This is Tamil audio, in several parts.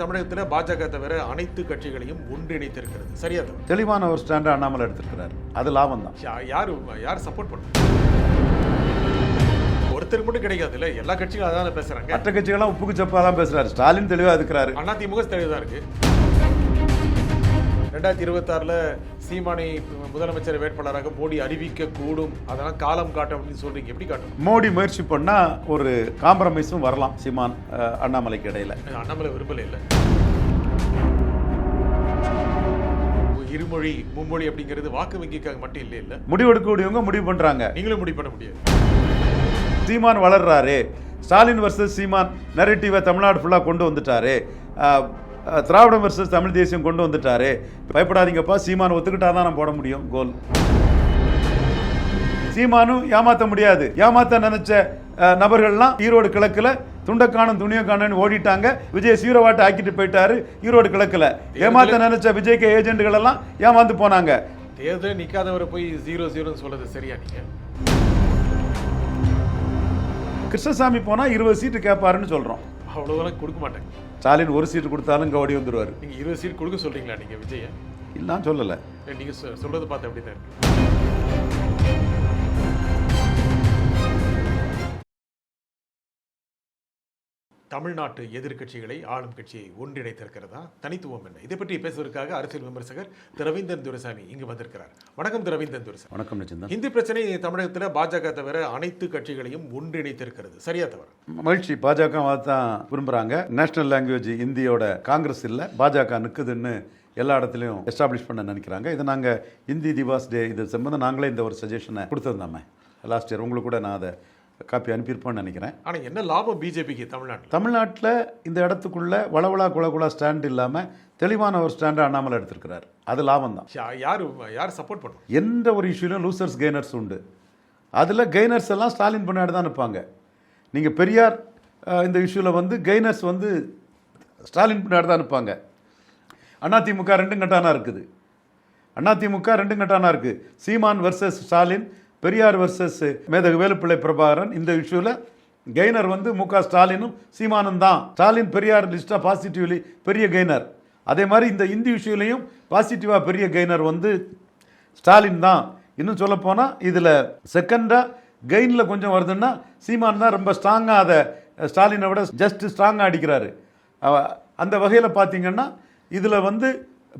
தமிழகத்தில் பாஜக தவிர அனைத்து கட்சிகளையும் ஒன்றிணைத்திருக்கிறது. சரியா? தெளிவான ஒரு ஸ்டாண்டை அண்ணாமலை எடுத்திருக்கிறார். அது லாபம் தான். யாரு யார் சப்போர்ட் பண்ணும் ஒருத்தருக்கு மட்டும் கிடைக்காது இல்ல எல்லா கட்சிகளும் அதான் பேசுறாங்க. மற்ற கட்சிகள்லாம் உப்புக்கு சப்பா தான் பேசுறாரு. ஸ்டாலின் தெளிவாக இருக்கிறாரு அதிமுக தெளிவுதான் இருக்கு. ரெண்டாயிரத்தி இருபத்தாறுல சீமானை முதலமைச்சர் வேட்பாளராக மோடி அறிவிக்க கூடும் அதெல்லாம் காலம் காட்டும் அப்படின்னு சொல்றீங்க. எப்படி காட்டும்? மோடி முயற்சி பண்ணா ஒரு காம்ப்ரமைஸும் வரலாம் சீமான் அண்ணாமலைக்கு இடையில. அண்ணாமலை விரும்பல இல்ல. இருமொழி மும்மொழி அப்படிங்கிறது வாக்கு வங்கிக்காக மட்டும் இல்லை இல்ல. முடிவெடுக்கக்கூடியவங்க முடிவு பண்றாங்க. நீங்களும் முடிவு பண்ண முடியாது. சீமான் வளர்றாரு. ஸ்டாலின் வர்சஸ் சீமான் நெரட்டிவை தமிழ்நாடு ஃபுல்லாக கொண்டு வந்துட்டாரு. திராவிடம் வர்சஸ் தமிழ் தேசியம் கொண்டு வந்துட்டாரு. பயப்படாதீங்கப்பா சீமான் ஒத்துக்கிட்டா தான் நான் போட முடியும். கோல் சீமானும் ஏமாத்த முடியாது. ஏமாத்த நினைச்ச நபர்கள்லாம் ஈரோடு கிழக்குல துண்டக்கானம் துணியக்கானு ஓடிட்டாங்க. விஜய் சீரோவாட்டை ஆக்கிட்டு போயிட்டாரு ஈரோடு கிழக்குல. ஏமாத்த நினைச்ச விஜய்க்கு ஏஜென்ட்கள் எல்லாம் ஏமாந்து போனாங்க. தேர்தல் நிக்காதவரை போய் ஜீரோ ஜீரோன்னு சொல்றது சரியா நீங்க? கிருஷ்ணசாமி போனா இருபது சீட்டு கேட்பாருன்னு சொல்றோம். அவ்வளவுதான் கொடுக்க மாட்டாங்க ஸ்டாலின் ஒரு சீட்டு கொடுத்தாலும் இங்க ஓடி வந்துருவாரு. நீங்க இருபது சீட் கொடுக்க சொல்றீங்களா நீங்க விஜய? இல்லாம் சொல்லலை. நீங்க சொ- சொல்றது பார்த்து அப்படிதான் இருக்கு. தமிழ்நாட்டு எதிர்க்கட்சிகளை ஆளும் கட்சியை ஒன்றிணைத்திருக்கிறதா? தனித்துவம் என்ன? இதை பற்றி பேசுவதற்காக அரசியல் விமர்சகர் திரு ரவீந்திரன் துரைசாமி இங்கு வந்திருக்கிறார். வணக்கம் திரு ரவீந்திரன் துரைசாமி. வணக்கம் நிச்சந்தன் இந்தி பிரச்சனை தமிழகத்தில் பாஜக தவிர அனைத்து கட்சிகளையும் ஒன்றிணைத்திருக்கிறது. சரியா தவிர மகிழ்ச்சி. பாஜக தான் விரும்புகிறாங்க நேஷனல் லாங்குவேஜ் இந்தியோட காங்கிரஸ் இல்லை. பாஜக நிற்குதுன்னு எல்லா இடத்துலையும் எஸ்டாப்ளிஷ் பண்ண நினைக்கிறாங்க. இதை நாங்கள் இந்தி திவாஸ் டே இது சம்பந்தம் நாங்களே இந்த ஒரு சஜஷனை கொடுத்துருந்தோமே. லாஸ்ட் இயர் உங்களுக்கு கூட நான் அதை காப்பி அனுப்பியிருப்பேன்னு நினைக்கிறேன். ஆனா என்ன லாபம் பிஜேபிக்கு தமிழ்நாட்டில்? தமிழ்நாட்டில் இந்த இடத்துக்குள்ள வளவளா குளகுலா ஸ்டாண்ட் இல்லாமல் தெளிவான ஒரு ஸ்டாண்டை அண்ணாமலை எடுத்திருக்கிறார். அது லாபம் தான் யாரு யார் சப்போர்ட் பண்ணும்? எந்த ஒரு இஷ்யூலையும் லூசர்ஸ் கெய்னர்ஸ் உண்டு. அதில் கெய்னர்ஸ் எல்லாம் ஸ்டாலின் பின்னாடி தான் நிற்பாங்க. நீங்கள் பெரியார் இந்த இஷ்யூவில் வந்து கெய்னர்ஸ் வந்து ஸ்டாலின் பின்னாடி தான் நிற்பாங்க. அதிமுக ரெண்டும் கட்டானா இருக்குது? அதிமுக ரெண்டும் கட்டானா இருக்குது சீமான் வர்சஸ் ஸ்டாலின் பெரியார் வர்சஸ் மேதகு வேலுப்பிள்ளை பிரபாகரன். இந்த இஷ்யூவில் கெய்னர் வந்து மு க ஸ்டாலினும் சீமானும் தான். ஸ்டாலின் பெரியார் லிஸ்ட்டாக பாசிட்டிவ்லி பெரிய கெய்னர் அதே மாதிரி இந்த இந்தி இஷ்யூலையும் பாசிட்டிவாக பெரிய கெய்னர் வந்து ஸ்டாலின் தான். இன்னும் சொல்லப்போனால் இதில் செகண்டாக கெயினில் கொஞ்சம் வருதுன்னா சீமான் தான் ரொம்ப ஸ்ட்ராங்காக அதை ஸ்டாலினை விட ஜஸ்ட் ஸ்ட்ராங்காக அடிக்கிறாரு. அந்த வகையில் பார்த்தீங்கன்னா இதில் வந்து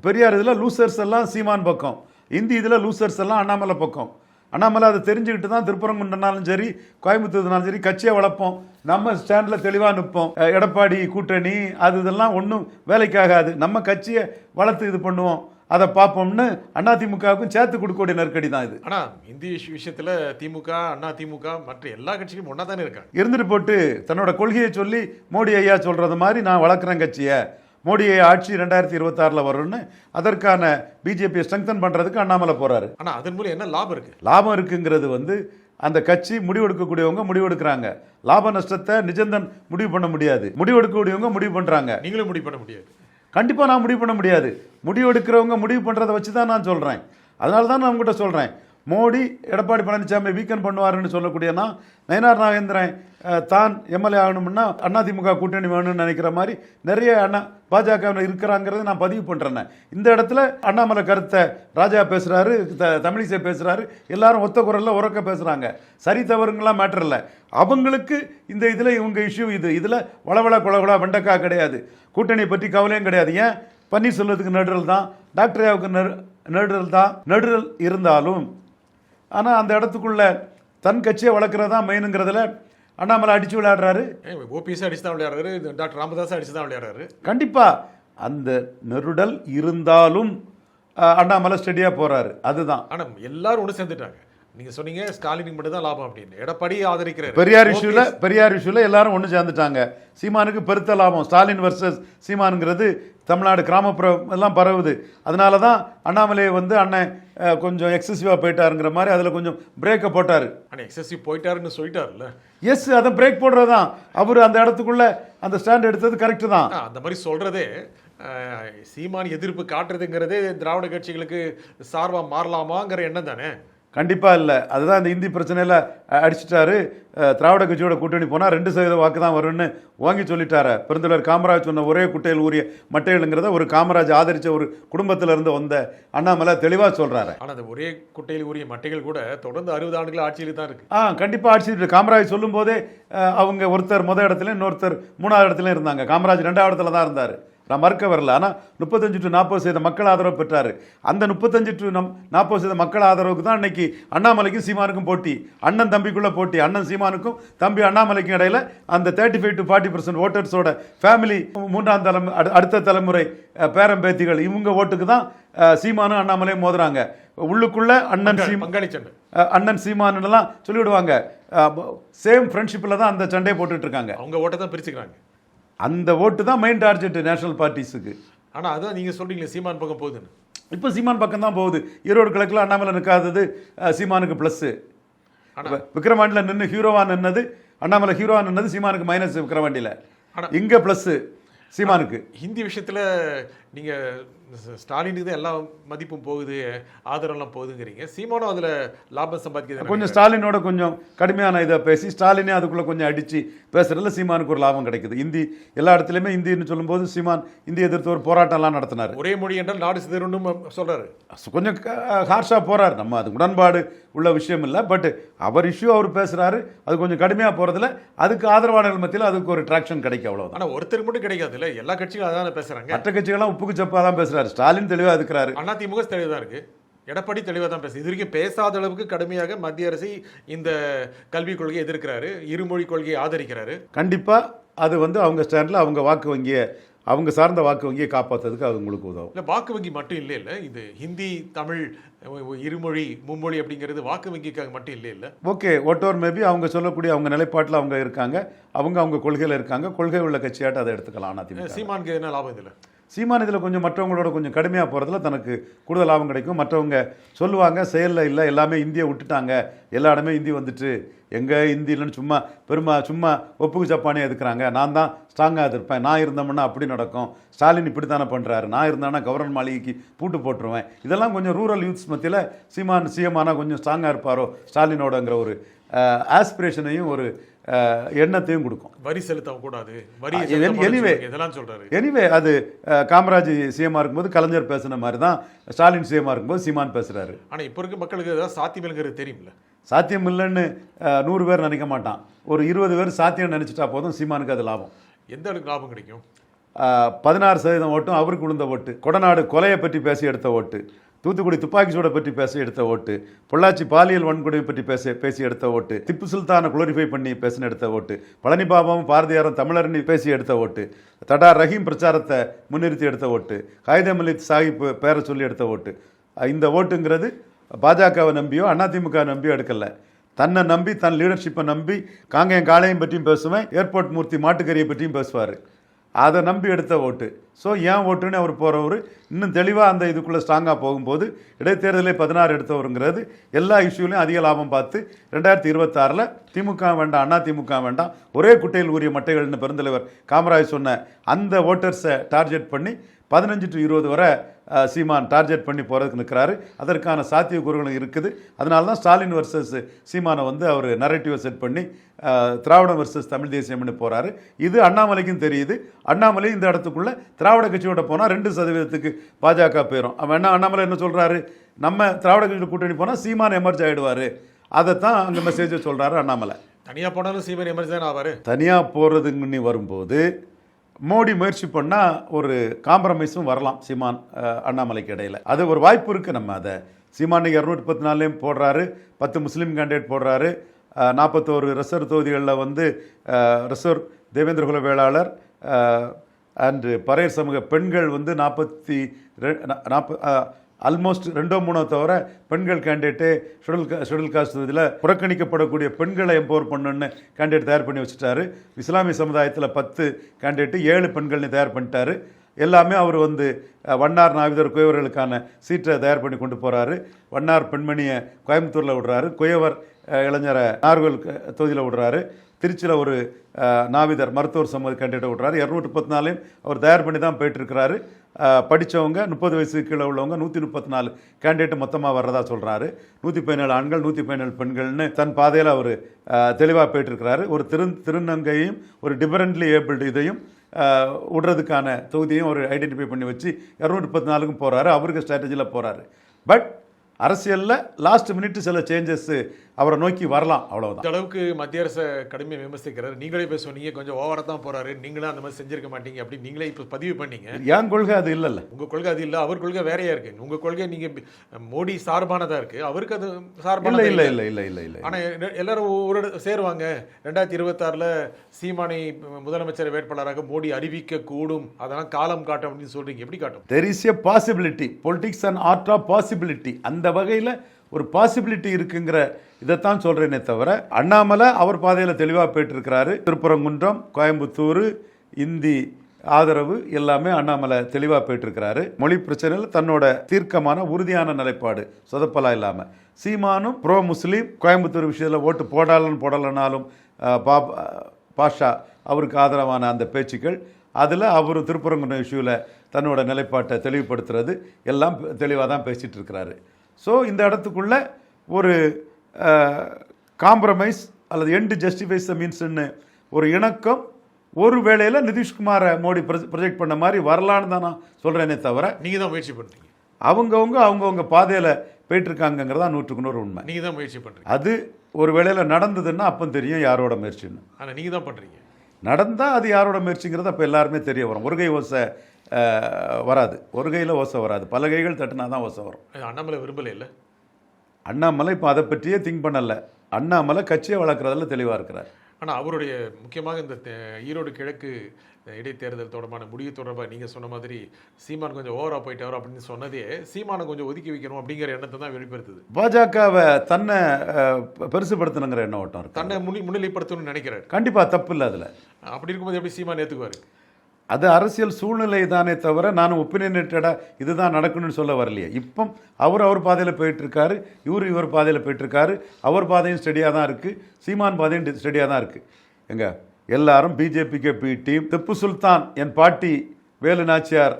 பெரியார் இதில் லூசர்ஸ் எல்லாம் சீமான் பக்கம். இந்தி இதில் லூசர்ஸ் எல்லாம் அண்ணாமலை பக்கம். அண்ணாமலை அதை தெரிஞ்சுக்கிட்டு தான் திருப்பரங்குன்றனாலும் சரி கோயம்புத்தூர்னாலும் சரி கட்சியை வளர்ப்போம். நம்ம ஸ்டாண்டில் தெளிவாக நிற்போம். எடப்பாடி கூட்டணி அது இதெல்லாம் ஒன்றும் வேலைக்காகாது. நம்ம கட்சியை வளர்த்து இது பண்ணுவோம். அதை பார்ப்போம்னு அதிமுகவுக்கும் சேர்த்து கொடுக்கக்கூடிய நெருக்கடி தான் இது. ஆனா இந்தி விஷ- விஷயத்துல திமுக அண்ணா திமுக மற்ற எல்லா கட்சிகளும் ஒன்னா தானே இருக்காங்க. இருந்துட்டு போட்டு தன்னோட கொள்கையை சொல்லி மோடி ஐயா சொல்றது மாதிரி நான் வளர்க்குறேன் கட்சியை. மோடி ஆட்சி ரெண்டாயிரத்தி இருபத்தாறில் வரும்னு அதற்கான பிஜேபியை ஸ்ட்ரெங்தன் பண்ணுறதுக்கு அண்ணாமலை போறாரு. ஆனா அதன் மூலம் என்ன லாபம் இருக்கு? லாபம் இருக்குங்கிறது வந்து அந்த கட்சி முடிவெடுக்கக்கூடியவங்க முடிவெடுக்கிறாங்க லாப நஷ்டத்தை நிஜந்தன் முடிவு பண்ண முடியாது. முடிவெடுக்கக்கூடியவங்க முடிவு பண்ணுறாங்க நீங்களும் முடிவு பண்ண முடியாது. கண்டிப்பாக நான் முடிவு பண்ண முடியாது. முடிவு எடுக்கிறவங்க முடிவு பண்ணுறதை வச்சு தான் நான் சொல்கிறேன் அதனால தான் நான் உங்ககிட்ட சொல்கிறேன் மோடி எடப்பாடி பழனிசாமி வீக்கெண்ட் பண்ணுவாருன்னு சொல்லக்கூடியனா நயனார் நாகேந்திரன் தான் எம்எல்ஏ ஆகணும்னா அதிமுக கூட்டணி வேணும்னு நினைக்கிற மாதிரி நிறைய அண்ணா பாஜக இருக்கிறாங்கிறத நான் பதிவு பண்ணுறேன் இந்த இடத்துல அண்ணாமலை கருத்தை ராஜா பேசுகிறாரு த தமிழிசை பேசுகிறாரு எல்லாரும் ஒத்த குரலில் உறக்க பேசுகிறாங்க சரி தவறுங்களாம் மேட்டர் இல்லை. அவங்களுக்கு இந்த இதில் இவங்க இஷ்யூ இது. இதில் வளவள குளகுளா வெண்டக்கா கிடையாது. கூட்டணியை பற்றி கவலையும் கிடையாது. ஏன்? பன்னீர்செல்வத்துக்கு நடுறல் தான். டாக்டர் ஐயாவுக்கு நடுறல் தான். நடுறல் இருந்தாலும். ஆனால் அந்த இடத்துக்குள்ள தன் கட்சியை வளர்க்குறது தான் மெயினுங்கிறதுல அண்ணாமலை அடிச்சு விளையாடுறாரு. ஓபிஎஸ் அடிச்சு தான் விளையாடுறாரு. டாக்டர் ராமதாஸ் அடிச்சு தான் விளையாடுறாரு. கண்டிப்பா. அந்த நெருடல் இருந்தாலும் அண்ணாமலை ஸ்டெடியாக போறாரு. அதுதான். ஆனா எல்லாரும் ஒண்ணு சேர்ந்துட்டாங்க. நீங்க சொன்னீங்க ஸ்டாலினுக்கு மட்டும் தான் லாபம் அப்படின்னு. எடப்பாடி ஆதரிக்கிறாரு. பெரியார் இஷ்யூல பெரியார் இஷ்யூல எல்லாரும் ஒன்று சேர்ந்துட்டாங்க. சீமானுக்கு பெருத்த லாபம். ஸ்டாலின் வர்சஸ் சீமானுங்கிறது தமிழ்நாடு கிராமப்புற எல்லாம் பரவுது. அதனால தான் அண்ணாமலை வந்து அண்ணன் கொஞ்சம் எக்ஸசிவாக போயிட்டாருங்கிற மாதிரி அதில் கொஞ்சம் பிரேக்கை போட்டார். ஆனா எக்ஸசிவ் போயிட்டாருன்னு சொல்லிட்டாருல்ல? எஸ் அதை பிரேக் போடுறது தான் அவர் அந்த இடத்துக்குள்ள அந்த ஸ்டாண்ட் எடுத்தது கரெக்டு தான். அந்த மாதிரி சொல்றதே அஹ், சீமான் எதிர்ப்பு காட்டுறதுங்கிறதே திராவிட கட்சிகளுக்கு சார்பா மாறலாமாங்கிற எண்ணம் தானே? கண்டிப்பாக இல்லை. அதுதான் இந்த இந்தி பிரச்சனையில் அடிச்சிட்டாரு. திராவிட கட்சியோட கூட்டணி போனால் ரெண்டு சதவீத வாக்கு தான் வரும்னு வாங்கி சொல்லிட்டாரு. பெருந்தலைவர் காமராஜ் சொன்ன ஒரே குட்டையில் ஊறிய மட்டைகள்ங்கிறத ஒரு காமராஜ் ஆதரித்த ஒரு குடும்பத்துல இருந்து வந்த அண்ணாமலை தெளிவாக சொல்கிறாரு ஆனா அந்த ஒரே குட்டையில் உரிய மட்டைகள் கூட தொடர்ந்து அறுபது ஆண்டுகள் ஆட்சியில் தான் இருக்கு. ஆ கண்டிப்பாக ஆட்சி இருக்கு. காமராஜ் சொல்லும்போதே அவங்க ஒருத்தர் முத இடத்துல இன்னொருத்தர் மூணாவது இடத்துல இருந்தாங்க. காமராஜ் ரெண்டாவது இடத்துல தான் இருந்தார். நான் மறுக்க வரல. ஆனால் முப்பத்தஞ்சு டு நாற்பது சதவீத மக்கள் ஆதரவு பெற்றார். அந்த முப்பத்தஞ்சு டு நம் நாற்பது சதவீத மக்கள் ஆதரவுக்கு தான் இன்னைக்கு அண்ணாமலைக்கும் சீமானுக்கும் போட்டி. அண்ணன் தம்பிக்குள்ள போட்டி. அண்ணன் சீமானுக்கும் தம்பி அண்ணாமலைக்கும் இடையில அந்த thirty five to forty percent ஓட்டர்ஸோட family மூன்றாம் தலைமுறை அடு- அடுத்த தலைமுறை அஹ், பேரன் பேத்திகள் இவங்க ஓட்டுக்கு தான் சீமானும் அண்ணாமலையும் மோதுறாங்க. உள்ளுக்குள்ள அண்ணன் சீம் பங்காளி சண்டை. அஹ் அண்ணன் சீமானுலாம் சொல்லிவிடுவாங்க. சேம் ஃப்ரெண்ட்ஷிப்பில் தான் அந்த சண்டையை போட்டுட்டு இருக்காங்க. அவங்க ஓட்டை தான் பிரிச்சுக்கிறாங்க. அந்த ஓட்டு தான் மெயின் டார்கெட் நேஷனல் பார்ட்டிஸுக்கு ஆனா அதான் நீங்க சொல்றீங்களே சீமான் பக்கம் போகுதுன்னு. இப்போ சீமான் பக்கம் தான் போகுது. ஈரோடு கிழக்கில் அண்ணாமலை நிற்காதது சீமானுக்கு ப்ளஸ்ஸு விக்ரவாண்டியில் நின்று ஹீரோவா நின்னது அண்ணாமலை ஹீரோவா நின்னது சீமானுக்கு மைனஸ் விக்ரவாண்டியில் இங்கே ப்ளஸ்ஸு சீமானுக்கு. ஹிந்தி விஷயத்துல நீங்க ஸ்- ஸ்டாலினுக்கு தான் எல்லா மதிப்பும் போகுது ஆதரவுலாம் போகுதுங்கிறீங்க. சீமானும் அதுல லாபம் சம்பாதிக்கிறது கொஞ்சம் ஸ்டாலினோட கொஞ்சம் கடுமையான இதை பேசி ஸ்டாலினே அதுக்குள்ளே கொஞ்சம் அடித்து பேசுறதுல சீமானுக்கு ஒரு லாபம் கிடைக்குது. இந்தி எல்லா இடத்துலையுமே இந்தின்னு சொல்லும்போது சீமான் இந்தி எதிர்த்து ஒரு போராட்டம்லாம் நடத்தினார். ஒரே மொழி என்றால் நாடு சிதறணும் சொல்றாரு. கொஞ்சம் ஹார்ஷாக போறார். நம்ம அது உடன்பாடு உள்ள விஷயம் இல்லை பட் அவர் இஷ்யூ அவர் பேசுறாரு. அது கொஞ்சம் கடுமையாக போறதுல அதுக்கு ஆதரவாளர்கள் மத்தியில் அதுக்கு ஒரு ட்ராக்ஷன் கிடைக்கும் அவ்வளவுதான். ஆனா ஒருத்தருக்கு மட்டும் கிடைக்காதுல்ல எல்லா கட்சிகளும் அதான பேசுறாங்க. மற்ற கட்சிகள்லாம் உப்புக்கு சப்பாக தான் பேசுறாரு ஸ்டாலின் தெளிவாக இருக்கிறாரு அதிமுக தெளிவாக தான் இருக்கு. எடப்பாடி தெளிவாக தான் பேசுது இது வரைக்கும் பேசாத அளவுக்கு கடுமையாக மத்திய அரசை இந்த கல்விக் கொள்கையை எதிர்க்கிறாரு. இருமொழி கொள்கையை ஆதரிக்கிறாரு. கண்டிப்பாக அது வந்து அவங்க ஸ்டாண்டில் அவங்க வாக்கு வங்கியை அவங்க சார்ந்த வாக்கு வங்கியை காப்பாற்றுறதுக்கு அது உங்களுக்கு உதவும். இல்ல வாக்கு வங்கி மட்டும் இல்லை இல்ல. இது ஹிந்தி தமிழ் இருமொழி மும்மொழி அப்படிங்கிறது வாக்கு வங்கிக்காக மட்டும் இல்லை இல்ல. ஓகே ஒட்டோர் மேபி அவங்க சொல்லக்கூடிய அவங்க நிலைப்பாட்டில் அவங்க இருக்காங்க. அவங்க அவங்க கொள்கையில் இருக்காங்க. கொள்கை உள்ள கட்சியாட்டு அதை எடுத்துக்கலாம் அதிமுக சீமானுக்கு என்ன லாபம் இதுல? சீமான் இதில் கொஞ்சம் மற்றவங்களோட கொஞ்சம் கடுமையாக போகிறதுல தனக்கு கூடுதல் லாபம் கிடைக்கும். மற்றவங்க சொல்லுவாங்க செயலில் இல்லை எல்லாமே இந்தியை விட்டுட்டாங்க. எல்லா இடமே இந்தி வந்துட்டு எங்கே இந்தி இல்லைன்னு சும்மா பெருமா சும்மா ஒப்புக்கு சப்பானே எதுக்குறாங்க? நான் தான் ஸ்ட்ராங்காக இருப்பேன் நான் இருந்தோம்னா அப்படி நடக்கும். ஸ்டாலின் இப்படி தானே பண்ணுறாரு நான் இருந்தானா கவர்னர் மாளிகைக்கு பூட்டு போட்டுருவேன். இதெல்லாம் கொஞ்சம் ரூரல் யூத்ஸ் மத்தியில் சீமான் சிஎம்மானா கொஞ்சம் ஸ்ட்ராங்காக இருப்பாரோ? ஸ்டாலினோடங்கிற ஒரு ஆஸ்பிரேஷனையும் ஒரு எண்ணத்தையும் கொடுக்கும். வரி செலுத்த கூடாது. வரி. சொல்றீங்க. இதெல்லாம் சொல்றாரு. எனிவே அது காமராஜ் சிஎம்மா இருக்கும்போது கலைஞர் பேசுன மாதிரி தான் ஸ்டாலின் சிஎம்மா இருக்கும்போது சீமான் பேசுகிறாரு ஆனா இப்ப இருக்க மக்களுக்கு ஏதாவது சாத்தியமில்லைங்கிறது தெரியும்ல. சாத்தியம் இல்லைன்னு நூறு பேர் நினைக்க மாட்டான். ஒரு இருபது பேர் சாத்தியம் நினச்சிட்டா போதும் சீமானுக்கு அது லாபம். எந்த அளவுக்கு லாபம் கிடைக்கும்? பதினாறு சதவீதம் ஓட்டும் அவருக்கு விழுந்த ஓட்டு. கொடநாடு கொலையை பற்றி பேசி எடுத்த ஓட்டு. தூத்துக்குடி துப்பாக்கி சூடை பற்றி பேசி எடுத்த ஓட்டு. பொள்ளாச்சி பாலியல் வன்கொடுமை பற்றி பேச பேசி எடுத்த ஓட்டு. திப்பு சுல்தானை குளோரிஃபை பண்ணி பேசின எடுத்த ஓட்டு. பழனி பாபாவும் பாரதியாரும் தமிழர்னு பேசி எடுத்த ஓட்டு. தடா ரஹீம் பிரச்சாரத்தை முன்னிறுத்தி எடுத்த ஓட்டு. காயிதே அலி சாஹிப் பேரை சொல்லி எடுத்த ஓட்டு. இந்த ஓட்டுங்கிறது பாஜகவை நம்பியோ அதிமுக நம்பியோ எடுக்கலை. தன்னை நம்பி தன் லீடர்ஷிப்பை நம்பி காங்கேயம் காளையம் பற்றியும் பேசுவேன் ஏர்போர்ட் மூர்த்தி மாட்டுக்கறியை பற்றியும் பேசுவார். அதை நம்பி எடுத்த ஓட்டு. ஸோ ஏன் ஓட்டுன்னு அவர் போகிறவர் இன்னும் தெளிவாக அந்த இதுக்குள்ளே ஸ்ட்ராங்காக போகும்போது இடைத்தேர்தலே பதினாறு எடுத்தவருங்கிறது எல்லா இஷ்யூலையும் அதிக லாபம் பார்த்து ரெண்டாயிரத்தி இருபத்தாறில் திமுக வேண்டாம் அண்ணா திமுக வேண்டாம் ஒரே குட்டையில் ஊறிய மட்டைகள்னு பெருந்தலைவர் காமராஜ் சொன்ன அந்த ஓட்டர்ஸை டார்கெட் பண்ணி பதினஞ்சு டு இருபது வரை சீமான் டார்கெட் பண்ணி போகிறதுக்கு நிற்கிறாரு அதற்கான சாத்தியக்கூறுகளும் இருக்குது. அதனால தான் ஸ்டாலின் வர்சஸ் சீமானை வந்து அவர் நரேட்டிவை செட் பண்ணி திராவிடம் வர்சஸ் தமிழ் தேசியம்னு போகிறாரு இது அண்ணாமலைக்கும் தெரியுது. அண்ணாமலை இந்த இடத்துக்குள்ள திராவிட கட்சியோட போனால் ரெண்டு சதவீதத்துக்கு பாஜக போயிடும் அவன் என்ன அண்ணாமலை என்ன சொல்கிறாரு நம்ம திராவிட கட்சியோட கூட்டணி போனால் சீமான் எமர்ஜ் ஆகிடுவார் அதைத்தான் அங்கே மெசேஜை சொல்கிறாரு அண்ணாமலை. தனியா போனாலும் சீமன் எமர்ஜி தான் ஆவாரு? தனியாக போகிறதுன்னு வரும்போது மோடி முயற்சி பண்ணால் ஒரு காம்ப்ரமைஸும் வரலாம் சீமான் அண்ணாமலைக்கு இடையில. அது ஒரு வாய்ப்பு இருக்குது நம்ம அதை. சீமான் இரநூத்தி பத்து நாலுலேயும் போடுறாரு. பத்து முஸ்லீம் கேண்டிடேட் போடுறாரு. நாற்பத்தோரு ரிசர்வ் தொகுதிகளில் வந்து ரிசர்வ் தேவேந்திர குல வேளாளர் அண்டு பறையர் சமூக பெண்கள் வந்து நாற்பத்தி ரெ நாற்ப ஆல்மோஸ்ட் ரெண்டோ மூணோ தவிர பெண்கள் கேண்டிடேட்டு ஷெடியூல் கா ஷெடியூல் காஸ்ட் இதில் புறக்கணிக்கப்படக்கூடிய பெண்களை எம்பவர் பண்ணணுன்னு கேண்டிடேட் தயார் பண்ணி வச்சுட்டாரு. இஸ்லாமிய சமுதாயத்தில் பத்து கேண்டிடேட்டு ஏழு பெண்கள்னு தயார் பண்ணிட்டாரு. எல்லாமே அவர் வந்து வண்ணார் நாவிதர் குயவர்களுக்கான சீட்டை தயார் பண்ணி கொண்டு போகிறாரு வண்ணார் பெண்மணியை கோயம்புத்தூரில் விடுறாரு. குயவர் இளைஞரை நார்கோல் தொகுதியில் விடுறாரு. திருச்சியில் ஒரு நாவிதர் மருத்துவர் சம்மதி கேண்டிடேட் விடுறாரு. இரநூத்தி முப்பத்தி நாலையும் அவர் தயார் பண்ணி தான் போயிட்டுருக்கிறாரு. படித்தவங்க முப்பது வயசுக்கு கீழே உள்ளவங்க நூற்றி முப்பத்தி நாலு கேண்டிடேட் மொத்தமாக வர்றதா சொல்கிறாரு நூற்றி பதினேழு ஆண்கள் நூற்றி பதினேழு பெண்கள்னு தன் பாதையில் அவர் தெளிவாக போயிட்டுருக்கிறாரு. ஒரு திரு திருநங்கையும் ஒரு டிஃபரெண்ட்லி ஏபிள்டு இதையும் விடுறதுக்கான தொகுதியும் அவர் ஐடென்டிஃபை பண்ணி வச்சு இரநூத்தி முப்பத்தி நாலுக்கும் போகிறாரு அவருக்கு ஸ்ட்ராட்டஜியில் போகிறாரு பட் அரசியலில் லாஸ்ட் மினிட் சில சேஞ்சஸ் அவரை நோக்கி வரலாம் அவ்வளவுதான். இந்த அளவுக்கு மத்திய அரசை கடுமையாக விமர்சிக்கிறாரு. நீங்களே இப்ப சொன்னீங்க கொஞ்சம் ஓவரா தான் போறாரு. நீங்களும் அந்த மாதிரி செஞ்சிருக்க மாட்டீங்க அப்படின்னு நீங்களே இப்போ பதிவு பண்ணீங்க. என் கொள்கை அது இல்லைல்ல. உங்க கொள்கை அது இல்ல அவர் கொள்கை வேறையா இருக்கு. உங்க கொள்கை நீங்க பி- மோடி சார்பானதா இருக்கு. அவருக்கு அது இல்லை சார்பானதா இல்லை இல்ல இல்லை. இல்லை இல்லை இல்லை ஆனா எ- எல்லாரும் ஒரு சேருவாங்க. ரெண்டாயிரத்தி இருபத்தாறுல சீமானை முதலமைச்சர் வேட்பாளராக மோடி அறிவிக்க கூடும். அதெல்லாம் காலம் காட்டும் அப்படின்னு சொல்றீங்க. எப்படி காட்டும்? There is a possibility politics and art of possibility அந்த வகையில் ஒரு பாசிபிலிட்டி இருக்குங்கிற இதைத்தான் சொல்கிறேனே தவிர அண்ணாமலை அவர் பாதையில் தெளிவாக போயிட்டுருக்கிறாரு. திருப்பரங்குன்றம் கோயம்புத்தூர் இந்தி ஆதரவு எல்லாமே அண்ணாமலை தெளிவாக போயிட்டுருக்கிறாரு. மொழி பிரச்சனையில் தன்னோட தீர்க்கமான உறுதியான நிலைப்பாடு சொதப்பலா இல்லாமல் சீமானும் ப்ரோ முஸ்லீம் கோயம்புத்தூர் விஷயத்தில் ஓட்டு போடாலும் போடலைனாலும் பா பாப் பாஷா அவருக்கு ஆதரவான அந்த பேச்சுக்கள் அதில் அவர் திருப்பரங்குன்றம் இஷ்யூவில் தன்னோட நிலைப்பாட்டை தெளிவுபடுத்துறது எல்லாம் தெளிவாக தான் பேசிகிட்டு இருக்கிறாரு ஸோ இந்த இடத்துக்குள்ள ஒரு காம்ப்ரமைஸ் அல்லது எண்டு ஜஸ்டிஃபைஸ் த மீன்ஸ்னு ஒரு இணக்கம் ஒரு வேளையில் நிதிஷ்குமாரை மோடி ப்ரொஜெக்ட் பண்ண மாதிரி வரலான்னு தான் நான் சொல்கிறேனே தவிர நீங்க தான் முயற்சி பண்றீங்க. அவங்கவுங்க அவங்கவுங்க பாதையில் போயிட்டுருக்காங்கங்கிறதா நூற்றுக்கு நூறு உண்மை. நீங்க தான் முயற்சி பண்றீங்க. அது ஒரு வேளையில் நடந்ததுன்னா அப்போ தெரியும் யாரோட முயற்சின்னு. ஆனா நீங்க தான் பண்றீங்க. நடந்தால் அது யாரோட முயற்சிங்கிறது அப்போ எல்லாருமே தெரிய வரும். ஒரு கை ஓசை வராது. ஒரு கையில் ஓசை வராது. பல கைகள் தட்டினா தான் ஓசை வரும். அண்ணாமலை விரும்பல இல்ல? அண்ணாமலை இப்போ அதை பற்றியே திங்க் பண்ணல. அண்ணாமலை கட்சியை வளர்க்குறதுல தெளிவாக இருக்கிறார். ஆனா அவருடைய முக்கியமாக இந்த ஈரோடு கிழக்கு இடைத்தேர்தல் தொடர்பான முடிவு தொடர்பாக நீங்க சொன்ன மாதிரி சீமான் கொஞ்சம் ஓவரா போயிட்டாரோ அப்படின்னு சொன்னதே சீமானை கொஞ்சம் ஒதுக்கி வைக்கணும் அப்படிங்கிற எண்ணத்தை தான் வெளிப்படுத்துது. பாஜகவை தன்னை பெருசுபடுத்தணுங்கிற எண்ணம் ஓட்டம் தன்னை முன்னி முன்னிலைப்படுத்தணும்னு நினைக்கிறாரு. கண்டிப்பாக தப்பு இல்லை அதில். அப்படி இருக்கும்போது எப்படி சீமான் ஏத்துக்குவாரு? அது அரசியல் சூழ்நிலை தானே தவிர நான் ஒப்பினியேட்டடாக இதுதான் நடக்கணும்னு சொல்ல வரலையே. இப்போ அவர் அவர் பாதையில் போயிட்டுருக்காரு இவர் இவர் பாதையில் போயிட்டுருக்காரு அவர் பாதையும் ஸ்டெடியாக தான் இருக்குது சீமான் பாதையும் ஸ்டெடியாக தான் இருக்குது எங்க? எல்லாரும் பிஜேபிக்கு பி டீம் திப்பு சுல்தான் என் பாட்டி வேலு நாச்சியார்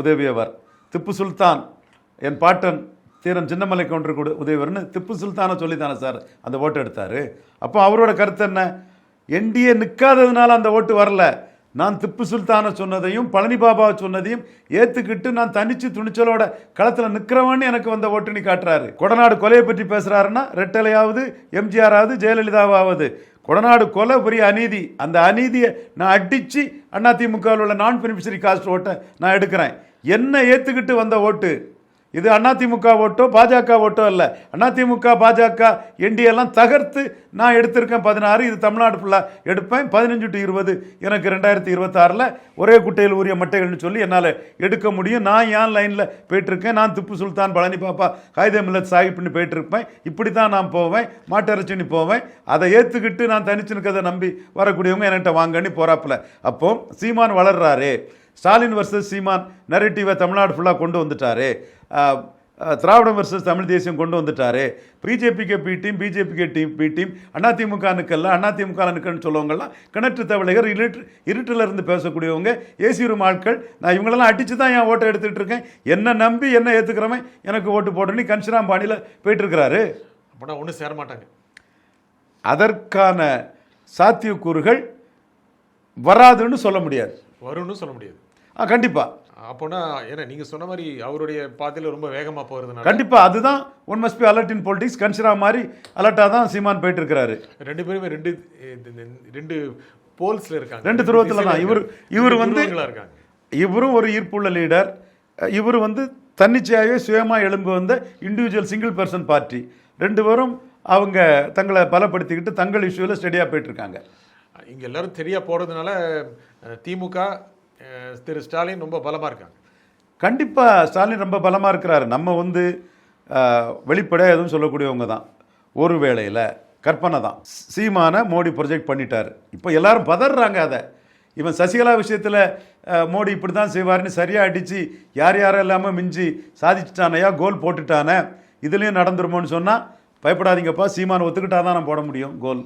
உதவியவர். திப்பு சுல்தான் என் பாட்டன் தீரன் சின்னமலை கவுண்டர் கூட உதவியவர்னு திப்பு சுல்தானை சொல்லி தானே சார் அந்த ஓட்டு எடுத்தார். அப்போ அவரோட கருத்து என்ன? என்டிஏ நிற்காததுனால அந்த ஓட்டு வரல. நான் திப்பு சுல்தானை சொன்னதையும் பழனி பாபாவை சொன்னதையும் ஏற்றுக்கிட்டு நான் தனிச்சு துணிச்சலோட களத்தில் நிற்கிறவன்னு எனக்கு வந்த ஓட்டுனி காட்டுறாரு. கொடநாடு கொலையை பற்றி பேசுகிறாருன்னா ரெட்டலையாவது எம்ஜிஆராவது ஜெயலலிதாவாவது. கொடநாடு கொலை பெரிய அநீதி. அந்த அநீதியை நான் அடித்து அதிமுகவில் உள்ள நான் பெனிஃபிஷரி காஸ்ட் ஓட்டை நான் எடுக்கிறேன். என்ன ஏற்றுக்கிட்டு வந்த ஓட்டு இது அதிமுக ஓட்டோ பாஜக ஓட்டோ அல்ல. அதிமுக பாஜக என்டிஏ எல்லாம் தகர்த்து நான் எடுத்திருக்கேன் பதினாறு. இது தமிழ்நாடு ஃபுல்லாக எடுப்பேன். பதினஞ்சு டு இருபது எனக்கு ரெண்டாயிரத்தி இருபத்தாறில் ஒரே குட்டையில் உரிய மட்டைகள்னு சொல்லி என்னால் எடுக்க முடியும். நான் ஏன் லைனில் போயிட்டுருக்கேன்? நான் திப்பு சுல்தான் பழனி பாப்பா காயிதே மில்லத் சாஹிப்னு போயிட்டுருப்பேன். இப்படி தான் நான் போவேன். மாட்டரச்சினி போவேன். அதை ஏற்றுக்கிட்டு நான் தனிச்சு நிற்கிறத நம்பி வரக்கூடியவங்க என்கிட்ட வாங்கன்னு போகிறாப்புல அப்போ சீமான் வளர்றாரு. ஸ்டாலின் வர்சஸ் சீமான் நெரட்டிவை தமிழ்நாடு ஃபுல்லாக கொண்டு வந்துட்டாரு. திராவிடம் வர்சஸ் தமிழ் தேசியம் கொண்டு வந்துட்டாரு. பிஜேபிக்கு பி டீம் பிஜேபிக்கு டீம் பி டீம் அதிமுக நிற்கல அதிமுக சொல்லவங்கலாம் கிணற்று தவளைகர் இருட்டு இருட்டில் இருந்து பேசக்கூடியவங்க ஏசி ரூம் ஆட்கள் நான் இவங்களெல்லாம் அடித்து தான் என் ஓட்டை எடுத்துகிட்டு இருக்கேன். என்ன நம்பி என்ன ஏற்றுக்கிறவன் எனக்கு ஓட்டு போடணும் கன்ஷிராம் பாணியில் போயிட்டுருக்கிறாரு. அப்போனா ஒன்றும் சேர மாட்டாங்க அதற்கான சாத்தியக்கூறுகள் வராதுன்னு சொல்ல முடியாது. வரும்னு சொல்ல முடியாது. ஆ கண்டிப்பாக அப்போனா ஏன்னா நீங்க சொன்ன மாதிரி அவருடைய பாதையில ரொம்ப வேகமா போறதுனால. கண்டிப்பா அதுதான் one must be alert in politics consider மாதிரி அலர்ட்டாக தான் சீமான் போயிட்டு இருக்கிறாரு ரெண்டு பேருமே ரெண்டு ரெண்டு போல்ஸ்ல இருக்காங்க. ரெண்டு துருவத்துல தான். இவர்- இவர் வந்து- இவரும் ஒரு ஈர்ப்புள்ள லீடர் இவர் வந்து தன்னிச்சையாகவே சுயமாக எழும்பு வந்த இண்டிவிஜுவல் சிங்கிள் பர்சன் பார்ட்டி ரெண்டு பேரும் அவங்க தங்களை பலப்படுத்திக்கிட்டு தங்கள் இஷ்யூவில் ஸ்டெடியாக போயிட்டு இருக்காங்க இங்க எல்லாரும் தெரியா போறதுனால அஹ், திமுக திரு ஸ்டாலின் ரொம்ப பலமாக இருக்காங்க. கண்டிப்பாக ஸ்டாலின் ரொம்ப பலமாக இருக்கிறாரு. நம்ம வந்து வெளிப்படையாக எதுவும் சொல்லக்கூடியவங்க தான். ஒரு வேளையில் கற்பனை தான். சீமான மோடி ப்ரொஜெக்ட் பண்ணிட்டார். இப்போ எல்லாரும் பதறாங்க அதை. இவன் சசிகலா விஷயத்தில் மோடி இப்படி தான் செய்வார்னு சரியாக அடித்து யார் யாரும் இல்லாமல் மிஞ்சி சாதிச்சிட்டானையா கோல் போட்டுட்டானே இதுலேயும் நடந்துருமோன்னு சொன்னால் பயப்படாதீங்கப்பா சீமான் ஒத்துக்கிட்டால் தான் நான் போட முடியும் கோல்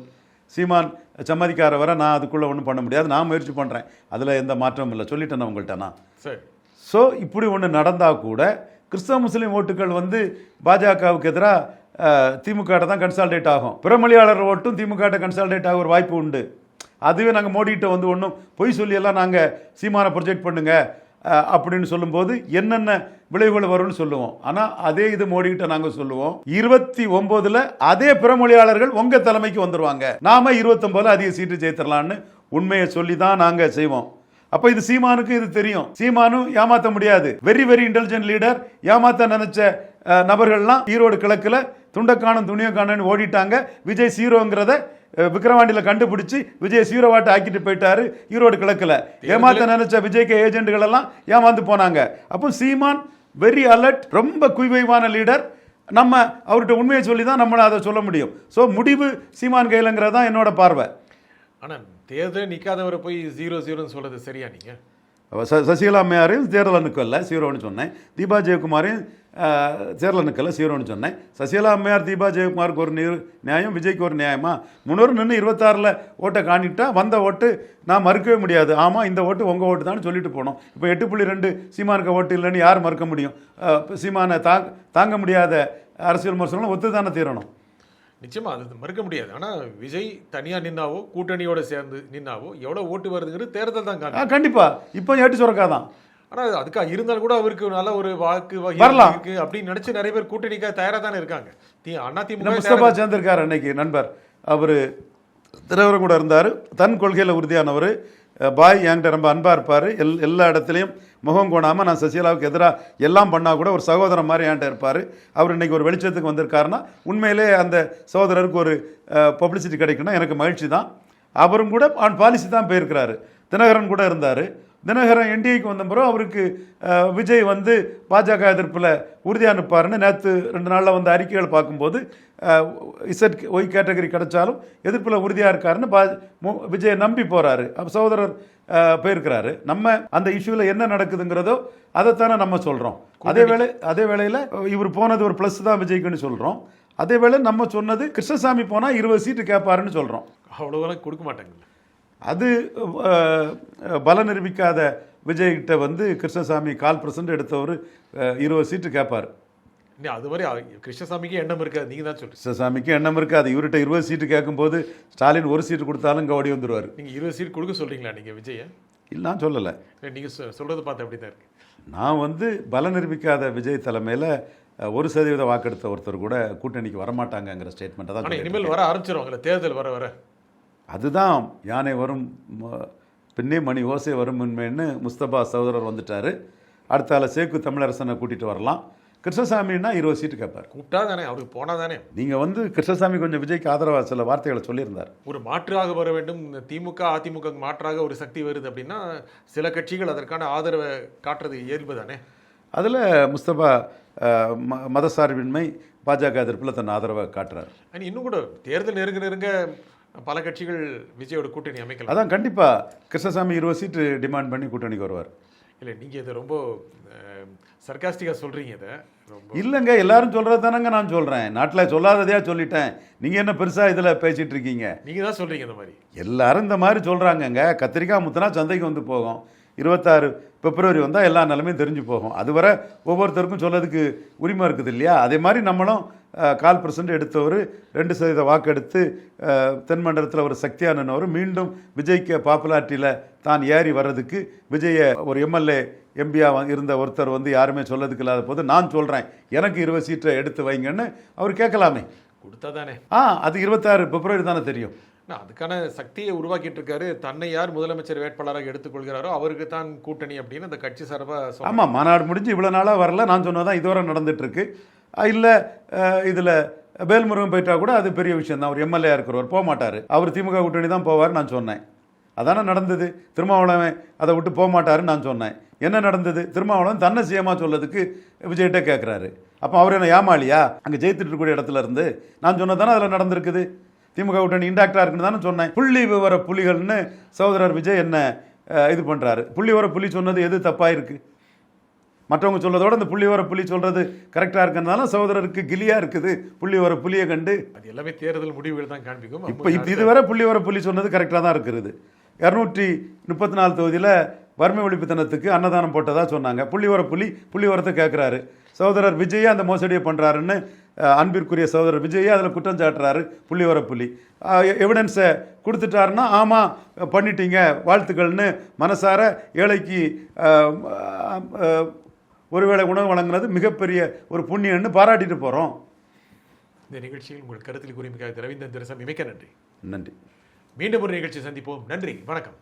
சீமான் சம்மதிக்கார வர நான் அதுக்குள்ளே ஒன்றும் பண்ண முடியாது. நான் முயற்சி பண்ணுறேன் அதில் எந்த மாற்றமும் இல்லை. சொல்லிட்டேன் உங்கள்கிட்ட நான். சரி. ஸோ இப்படி ஒன்று நடந்தால் கூட கிறிஸ்தவ முஸ்லீம் ஓட்டுகள் வந்து பாஜகவுக்கு எதிராக திமுக தான் கன்சால்டேட் ஆகும். பிறமொழியாளர் ஓட்டும் திமுக கன்சால்டேட் ஆக ஒரு வாய்ப்பு உண்டு. அதுவே நாங்கள் மோடிகிட்ட வந்து ஒன்றும் பொய் சொல்லியெல்லாம் நாங்கள் சீமானை ப்ரொஜெக்ட் பண்ணுங்க அஹ், அப்படின்னு சொல்லும்போது என்னென்ன விளைவுகள் வரும்னு சொல்லுவோம். ஆனால் அதே இது மோடிகிட்ட நாங்கள் சொல்லுவோம். இருபத்தி ஒம்போதில் அதே பிறமொழியாளர்கள் உங்கள் தலைமைக்கு வந்துருவாங்க. நாம இருபத்தொம்போதில் அதிக சீட்டு ஜெயித்திரலான்னு உண்மையை சொல்லி தான் நாங்கள் செய்வோம். அப்ப இது சீமானுக்கு இது தெரியும். சீமானும் ஏமாத்த முடியாது. வெரி வெரி இன்டெலிஜென்ட் லீடர் ஏமாத்த நினைச்ச நபர்கள்லாம் ஈரோடு கிழக்குல துண்டக்கானம் துணியக்கானு ஓடிட்டாங்க. விஜய் சீரோங்கிறத அஹ், விக்கிரவாண்டியில கண்டுபிடிச்சு விஜய் சீரோவாட்ட ஆக்கிட்டு போயிட்டாரு ஈரோடு கிழக்குல. ஏமாத்த நினைச்ச விஜய்க்கு ஏஜென்ட்கள் எல்லாம் ஏமாந்து போனாங்க. அப்போ சீமான் வெரி அலர்ட் ரொம்ப குய்வைவான லீடர் நம்ம அவர்கிட்ட உண்மையை சொல்லி தான் நம்மளை அதை சொல்ல முடியும். ஸோ முடிவு சீமான் கையிலங்கிறது தான் என்னோட பார்வை. ஆனால் தேர்தல் நிற்காதவரை போய் ஜீரோ ஜீரோன்னு சொல்கிறது சரியா நீங்கள் ச சசிகலா அம்மையாரையும் தேர்தல் நிற்கல சீரோன்னு சொன்னேன். தீபா ஜெயக்குமாரையும் சேரலனுக்கல்ல தேர்தல் சீரோன்னு சொன்னேன். சசிகலா அம்மையார் தீபா ஜெயக்குமாருக்கு ஒரு நிரு நியாயம் விஜய்க்கு ஒரு நியாயமா? முன்னூறு நின்று இருபத்தாறில் ஓட்டை காணிட்டா வந்த ஓட்டு நான் மறுக்கவே முடியாது. ஆமாம் இந்த ஓட்டு உங்கள் ஓட்டு தான் சொல்லிட்டு போனோம். இப்போ எட்டு புள்ளி ரெண்டு சீமானுக்கு ஓட்டு இல்லைன்னு யார் மறுக்க முடியும்? சீமானை தாங் தாங்க முடியாத அரசியல் விமர்சனம் ஒத்து தானே தீரணும்? நிச்சயமா அது மறுக்க முடியாது. ஆனா விஜய் தனியா நின்னாவோ கூட்டணியோட சேர்ந்து நின்னாவோ எவ்வளவு ஓட்டு வருதுங்கிறது தேர்தல் தான் காணும் கண்டிப்பாக இப்போ ஏட்டு சுரக்காதான். ஆனா அதுக்கா இருந்தாலும் கூட அவருக்கு நல்ல ஒரு வாக்கு வகை வரலாம். இருக்கு அப்படின்னு நினைச்சு நிறைய பேர் கூட்டணிக்காக தயாரா தானே இருக்காங்க. தி அண்ணா இந்த திமுக முஸ்தபா சேர்ந்திருக்கார் அன்னைக்கு நண்பர். அவர் திரவரம் கூட இருந்தார். தன் கொள்கையில் உறுதியானவர். பாய் என்கிட்ட ரொம்ப அன்பாக இருப்பார். எல் எல்லா இடத்துலையும் முகம் கோணாமல் நான் சசிகலாவுக்கு எதிராக எல்லாம் பண்ணால் கூட ஒரு சகோதரன் மாதிரி என்கிட்ட இருப்பார். அவர் இன்னைக்கு ஒரு வெளிச்சத்துக்கு வந்திருக்காருன்னா உண்மையிலே அந்த சகோதரருக்கு ஒரு பப்ளிசிட்டி கிடைக்குன்னா எனக்கு மகிழ்ச்சி தான். அவரும் கூட ஆன் பாலிசி தான் போயிருக்கிறாரு. தினகரன் கூட இருந்தார். தினகரன் என்டிஏக்கு வந்த பிறகு அவருக்கு விஜய் வந்து பாஜக எதிர்ப்பில் உறுதியாக நிற்பாருன்னு நேற்று ரெண்டு நாளில் வந்து அறிக்கைகள் பார்க்கும்போது இசட் ஒய் கேட்டகரி கிடைச்சாலும் எதிர்ப்பில் உறுதியாக இருக்காருன்னு பா விஜயை நம்பி போகிறாரு அப்போ சகோதரர் போயிருக்கிறாரு. நம்ம அந்த இஷ்யூவில் என்ன நடக்குதுங்கிறதோ அதைத்தானே நம்ம சொல்கிறோம் அதே வேளை அதே வேளையில் இவர் போனது ஒரு ப்ளஸ் தான் விஜய்க்குன்னு சொல்கிறோம் அதே வேளை நம்ம சொன்னது கிருஷ்ணசாமி போனால் இருபது சீட்டு கேட்பாருன்னு சொல்கிறோம் அவ்வளவு கொடுக்க மாட்டாங்க அது பலம் நிரூபிக்காத விஜய்கிட்ட வந்து கிருஷ்ணசாமி கால் பர்சன்ட் எடுத்தவர் இருபது சீட்டு கேட்பார் இன்னும் அது மாதிரி அவ- கிருஷ்ணசாமிக்கு எண்ணம் இருக்காது. நீங்க தான் சொல்றீங்க கிருஷ்ணசாமிக்கு எண்ணம் இருக்காது. இவர்கிட்ட இருபது சீட்டு கேட்கும்போது ஸ்டாலின் ஒரு சீட்டு கொடுத்தாலும் இங்கே ஓடி வந்துடுவார் நீங்க இருபது சீட் கொடுக்க சொல்றீங்களா நீங்க விஜய இல்லை நான் சொல்லலை. இல்ல, நீங்க சொ- சொல்றது பார்த்து அப்படிதான் இருக்கு? நான் வந்து பலம் நிரூபிக்காத விஜய் தலைமையில் ஒரு சதவீத வாக்கெடுத்த ஒருத்தர் கூட கூட்டணிக்கு வரமாட்டாங்கங்கிற ஸ்டேட்மெண்ட்டை தான் ஆனா சொல்லியிருக்கேன். இனிமேல் வர ஆரம்பிச்சிருவாங்கல்ல தேர்தல் வர வர. அதுதான் யானை வரும் பின்னே மணி ஓசை வரும் உண்மைன்னு முஸ்தபா சகோதரர் வந்துட்டார். அடுத்தால சேக்கு தமிழரசனை கூட்டிகிட்டு வரலாம். கிருஷ்ணசாமின்னா இருபது சீட்டு கேட்பார். கூப்பிட்டா தானே அவருக்கு போனா தானே நீங்கள் வந்து கிருஷ்ணசாமி கொஞ்சம் விஜய்க்கு ஆதரவாக சில வார்த்தைகளை சொல்லியிருந்தார். ஒரு மாற்றாக வர வேண்டும். திமுக அதிமுக மாற்றாக ஒரு சக்தி வருது அப்படின்னா சில கட்சிகள் அதற்கான ஆதரவை காட்டுறது இயல்பு தானே அதில் முஸ்தபா ம- மதசார்பின்மை பாஜக எதிர்ப்பில் தன் ஆதரவை காட்டுறார். இன்னும் கூட தேர்தல் நெருங்க நெருங்க பல கட்சிகள் விஜயோட கூட்டணி அமைக்கலாம். அதான் கண்டிப்பாக கிருஷ்ணசாமி இருபது சீட்டு டிமாண்ட் பண்ணி கூட்டணிக்கு வருவார். இல்லை நீங்க இதை ரொம்ப சர்க்காஸ்டிக்காக சொல்றீங்க இதை. இல்லைங்க எல்லாரும் சொல்கிறது தானங்க நான் சொல்கிறேன் நாட்டில் சொல்லாததையா சொல்லிட்டேன். நீங்கள் என்ன பெருசாக இதில் பேசிகிட்டு இருக்கீங்க? நீங்க தான் சொல்றீங்க இந்த மாதிரி. எல்லாரும் இந்த மாதிரி சொல்கிறாங்கங்க கத்திரிக்காய் முத்தினா சந்தைக்கு வந்து போகும். இருபத்தாறு பிப்ரவரி வந்தால் எல்லா நிலைமையும் தெரிஞ்சு போகும். அதுவரை ஒவ்வொருத்தருக்கும் சொல்லதுக்கு உரிமை இருக்குது இல்லையா? அதே மாதிரி நம்மளும் கால் பர்சன்ட் எடுத்தவர் ரெண்டு சதவீத வாக்கெடுத்து அஹ், தென்மண்டலத்தில் ஒரு சக்தியானவர் மீண்டும் விஜய்க்கு பாப்புலாரிட்டியில் தான் ஏறி வர்றதுக்கு விஜயை ஒரு எம்எல்ஏ எம்பியா இருந்த ஒருத்தர் வந்து யாருமே சொல்லதுக்கு இல்லாத போது நான் சொல்கிறேன் எனக்கு இருபது சீட்டை எடுத்து வைங்கன்னு அவர் கேட்கலாமே. கொடுத்தா தானே ஆ அது இருபத்தாறு பிப்ரவரி தானே தெரியும். நான் அதுக்கான சக்தியை உருவாக்கிட்டு இருக்காரு. தன்னை யார் முதலமைச்சர் வேட்பாளராக எடுத்துக்கொள்கிறாரோ அவருக்கு தான் கூட்டணி அப்படின்னு அந்த கட்சி சார்பாக. ஆமாம் மாநாடு முடிஞ்சு இவ்வளோ நாளாக வரல. நான் சொன்னதான் இதுவரை நடந்துட்டு இருக்கு. இல்லை இதில் வேல்முருகன் போயிட்டா கூட அது பெரிய விஷயம் தான். அவர் எம்எல்ஏ இருக்கிறவர் போக மாட்டார். அவர் திமுக கூட்டணி தான் போவார் நான் சொன்னேன். அதானே நடந்தது? திருமாவளவன் அதை விட்டு போக மாட்டாருன்னு நான் சொன்னேன். என்ன நடந்தது? திருமாவளவன் தன்னை சிஎம்மா சொல்லதுக்கு விஜய்கிட்ட கேட்குறாரு அப்போ அவர் என்ன ஏமாளியா? அங்கே ஜெயித்துட்டு இருக்கக்கூடிய இடத்துல இருந்து நான் சொன்னதானே அதில் நடந்திருக்குது? திமுக கூட்டணி இன்டாக்டாக இருக்குன்னு தானே சொன்னேன். புள்ளி விவர புலிகள்னு சகோதரர் விஜய் என்ன இது பண்ணுறாரு புள்ளி விவர புலி சொன்னது எது தப்பாக இருக்குது மற்றவங்க சொல்றதோட இந்த புள்ளிவர புலி சொல்றது கரெக்டாக இருக்கிறதுனால சகோதரருக்கு கிலியா இருக்குது. புள்ளிவர புலியை கண்டு அது எல்லாமே தேர்தல் முடிவுகள் தான் காண்பிக்கும். இப்போ இது இதுவரை புள்ளிவர புலி சொன்னது கரெக்டாக தான் இருக்கிறது. இரநூற்றி முப்பத்தி நாலு தொகுதியில் வறுமை ஒழிப்பு தினத்துக்கு அன்னதானம் போட்டதா சொன்னாங்க. புள்ளிவர புலி புள்ளிவரத்தை கேட்குறாரு சகோதரர் விஜயே அந்த மோசடியை பண்ணுறாருன்னு அன்பிற்குரிய சகோதரர் விஜயே அதில் குற்றம் சாட்டுறாரு புள்ளிவர புலி எவிடன்ஸை கொடுத்துட்டாருன்னா ஆமாம் பண்ணிட்டீங்க வாழ்த்துக்கள்னு மனசார ஏழைக்கு ஒருவேளை உணவு வழங்குனது மிகப்பெரிய ஒரு புண்ணியம்னு பாராட்டிட்டு போகிறோம் இந்த நிகழ்ச்சியில் உங்கள் கருத்தில் கூறியமைக்காக ரவீந்திரன் திரசம் மிக்க நன்றி. நன்றி. மீண்டும் ஒரு நிகழ்ச்சி சந்திப்போம். நன்றி. வணக்கம்.